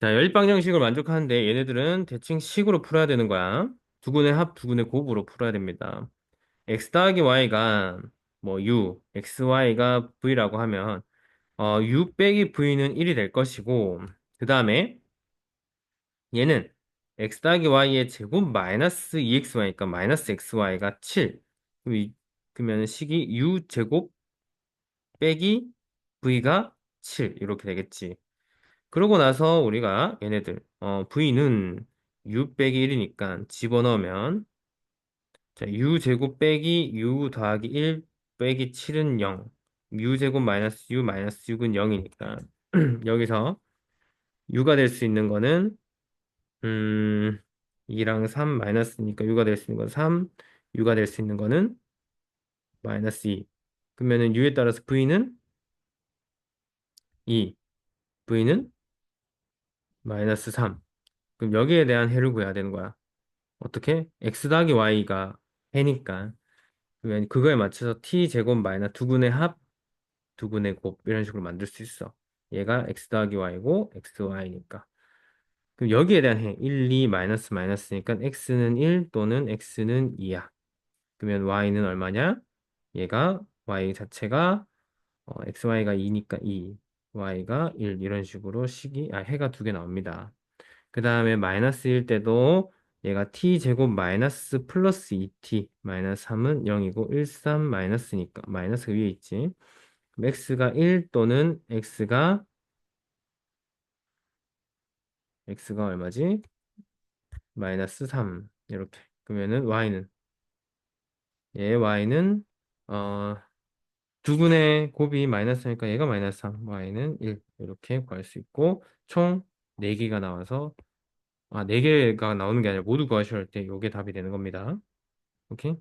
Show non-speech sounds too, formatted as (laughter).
자, 열입방정식을 만족하는데 얘네들은 대칭 식으로 풀어야 되는 거야. 두근의 합, 두근의 곱으로 풀어야 됩니다. x 더하기 y가 뭐 u, xy가 v라고 하면 어, u 빼기 v는 1이 될 것이고 그 다음에 얘는 x 더하기 y의 제곱 마이너스 2xy니까 마이너스 xy가 7 그럼 이, 그러면 식이 u 제곱 빼기 v가 7 이렇게 되겠지. 그러고 나서 우리가 얘네들 어, v는 u 빼기 1이니까 집어넣으면 자, u 제곱 빼기 u 더하기 1 빼기 7은 0 u 제곱 마이너스 u 마이너스 6은 0이니까. (clears throat) 여기서 u가 될 수 있는 거는 음 2랑 3 마이너스니까 u가 될 수 있는 건 3 u가 될 수 있는 거는 마이너스 2 그러면은 u에 따라서 v는 2 v는 마이너스 3 그럼 여기에 대한 해를 구해야 되는 거야 어떻게? x 더하기 y가 해니까 그러면 그거에 맞춰서 t 제곱 마이너스 두근의 합, 두근의 곱 이런 식으로 만들 수 있어. 얘가 x 더하기 y고 xy니까. 그럼 여기에 대한 해 1, 2 마이너스 마이너스니까 x는 1 또는 x는 2야. 그러면 y는 얼마냐? 얘가 y 자체가 어, xy가 2니까 2, y가 1 이런 식으로 식이 아 해가 두 개 나옵니다. 그 다음에 마이너스일 때도 얘가 t 제곱 마이너스 플러스 2t 마이너스 3은 0이고 1, 3 마이너스니까 마이너스 위에 있지. x가 1 또는 x가 x가 얼마지? 마이너스 3 이렇게. 그러면은 y는 얘 y는 어 두근의 곱이 마이너스니까 얘가 마이너스 3, y는 1 이렇게 구할 수 있고 총 4개가 나와서 아, 4개가 나오는 게 아니라 모두 구하셔야 할 때 이게 답이 되는 겁니다. 오케이?